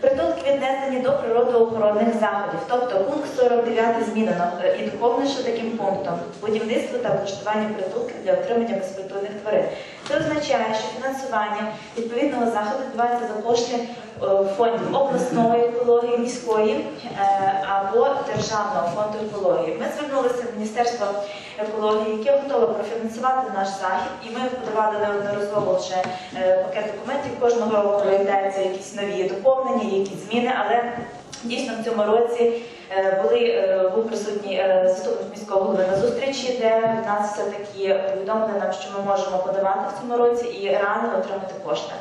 Притулки віднесені до природоохоронних заходів, тобто пункт 49 змінено і доповнивши таким пунктом будівництво та облаштування притулків для отримання безпритульних тварин. Це означає, що фінансування відповідного заходу відбувається за кошти фондів обласної екології, міської е, або державного фонду екології. Ми звернулися в Міністерство екології, яке готове профінансувати наш захід, і ми подавали неодноразово вже е, пакет документів. Кожного року йдеться якісь нові доповнення, якісь зміни, але дійсно в цьому році е, були е, був присутній е, заступник міського голови на зустрічі, де нас все таки повідомили нам, що ми можемо подавати в цьому році і реально отримати кошти.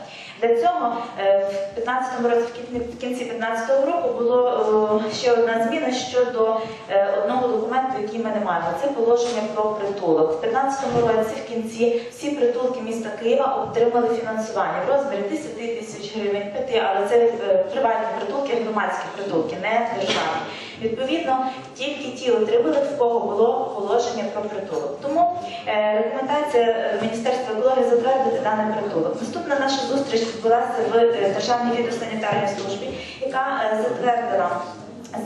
Для цього в 15 році, в кінці- в кінці 15 року, було ще одна зміна щодо одного документу, який ми не маємо. Це положення про притулок. В 15 році в кінці всі притулки міста Києва отримали фінансування в розмірі 10 тисяч 5, але це е, приватні притулки, громадські притулки, не державні. Відповідно, тільки ті отримали, в кого було положення про притулок. Тому е, рекомендація е, Міністерства екології затвердити даний притулок. Наступна наша зустріч відбулася в е, Державній фітосанітарній службі, яка е, затвердила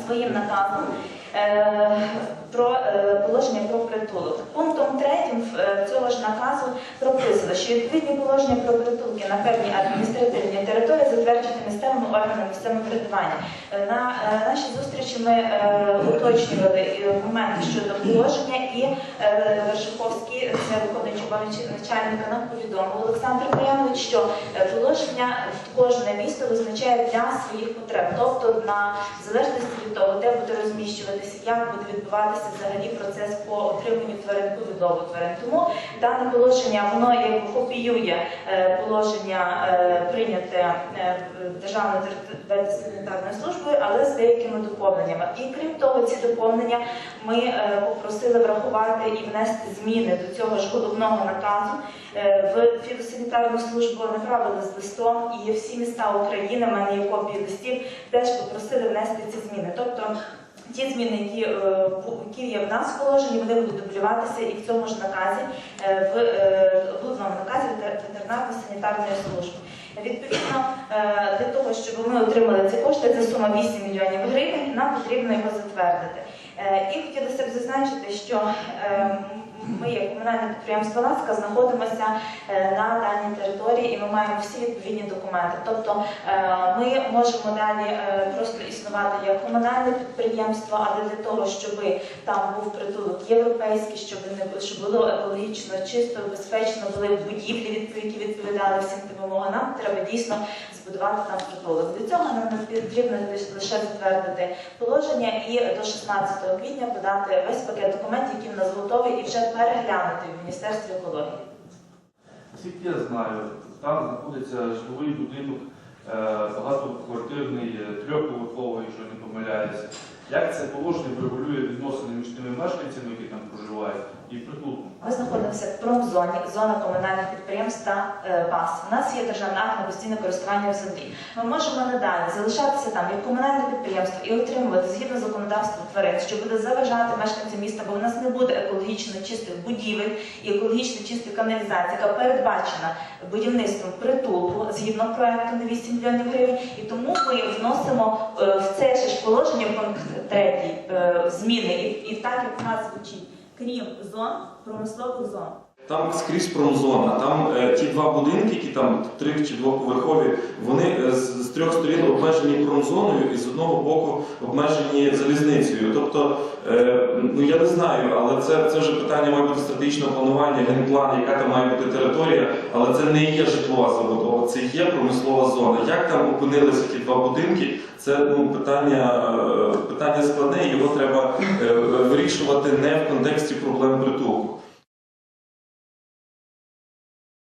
своїм наказом е, про е, положення про притулок. Пунктом третім е, цього ж наказу прописано, що відповідні положення про притулки на певній адміністративній території затверджені місцевими органами самоврядування. Е, На е, нашій зустрічі ми е, уточнювали е, моменти щодо положення, і е, Вершиковський, це виконуючий обов'язки начальника, нам повідомив Олександр Мар'янович, що е, положення в кожне місто визначає для своїх потреб, тобто на залежності від того, де буде розміщуватися, як буде відбуватися взагалі процес по отриманню тварин по відлову тварин. Тому дане положення воно якби копіює е, положення е, прийняте е, Державною ветеринарною службою, але з деякими доповненнями. І крім того, ці доповнення ми попросили врахувати і внести зміни до цього ж головного наказу в фітосанітарну службу направили з листом, і всі міста України, в мене є копії листів, теж попросили внести ці зміни. Тобто ті зміни, які, е, які є в нас в положенні, вони будуть дублюватися і в цьому ж наказі, е, в е, головному наказі ветер- ветеринарно-санітарної служби. Відповідно, е, для того, щоб ми отримали ці кошти, це сума 8 мільйонів гривень, нам потрібно його затвердити. Е, І хотілося б зазначити, що е, як комунальне підприємство Ласка, знаходимося е, на даній території і ми маємо всі відповідні документи. Тобто е, ми можемо далі е, просто існувати як комунальне підприємство, але для того, щоб там був притулок європейський, щоб не було екологічно чисто, безпечно, були будівлі, які відповідали всім вимогам. Нам треба дійсно збудувати там притулок. Для цього нам потрібно лише затвердити положення і до 16 квітня подати весь пакет документів, які в нас готові, і вже переглянути в Міністерстві екології. Наскільки я знаю, там знаходиться житловий будинок е, багатоквартирний, е, трьохповерховий, якщо не помиляюся. Як це положення врегулює відносини між тими мешканцями, які там проживають, і притулком? Ми знаходимося в промзоні, зона комунальних підприємств та е, ПАС. У нас є державна на постійне користування в землі. Ми можемо надалі залишатися там як комунальне підприємство і отримувати згідно законодавства тварин, що буде заважати мешканцям міста, бо в нас не буде екологічно чистих будівель і екологічно чистої каналізації, яка передбачена будівництвом притулку згідно проекту на 8 мільйонів гривень. І тому ми вносимо е, в це ж положення пункт третій е, зміни, і, і так як в нас звучить крім зон, промислових зон. Там скрізь промзона. Там е, ті два будинки, які там три чи двоповерхові, вони е, з, з трьох сторін обмежені промзоною і з одного боку обмежені залізницею. Тобто, е, ну я не знаю, але це, це вже питання має бути стратегічного планування, генплан, яка там має бути територія, але це не є житлова забудова, це є промислова зона. Як там опинилися ті два будинки? Це ну питання, е, питання складне, його треба е, вирішувати не в контексті проблем притулку.